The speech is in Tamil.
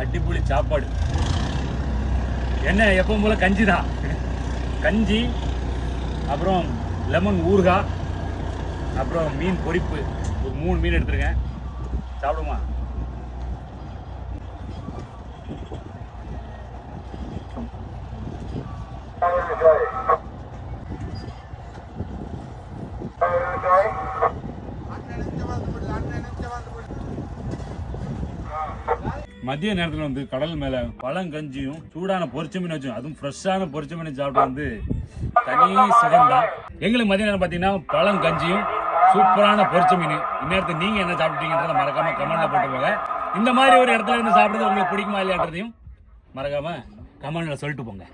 அடிப்புளி சாப்பாடு. என்ன எப்பவும் போல் கஞ்சி தான் கஞ்சி அப்புறம் லெமன் ஊறுகாய் அப்புறம் மீன் பொரிப்பு. ஒரு மூணு மீன் எடுத்துருக்கேன். சாப்பிடுமா Okay. மதிய நேரத்தில் வந்து கடல் மேல பழங்கஞ்சியும் சூடான பொரிச்ச மீன் வச்சும் அதுவும் ஃப்ரெஷ்ஷான பொரிச்ச மீன் சாப்பிட்டு வந்து தனி சுகம்தான் எங்களுக்கு மதிய நேரம் பார்த்தீங்கன்னா பழங்கஞ்சியும் சூப்பரான பொரிச்ச மீன். இந்நேரத்தை நீங்க என்ன சாப்பிட்டீங்கன்றத மறக்காம கமெண்ட்ல போட்டு போங்க. இந்த மாதிரி ஒரு இடத்துல இருந்து சாப்பிடுறது உங்களுக்கு பிடிக்குமா இல்லையான்றதையும் மறக்காம கமெண்ட்ல சொல்லிட்டு போங்க.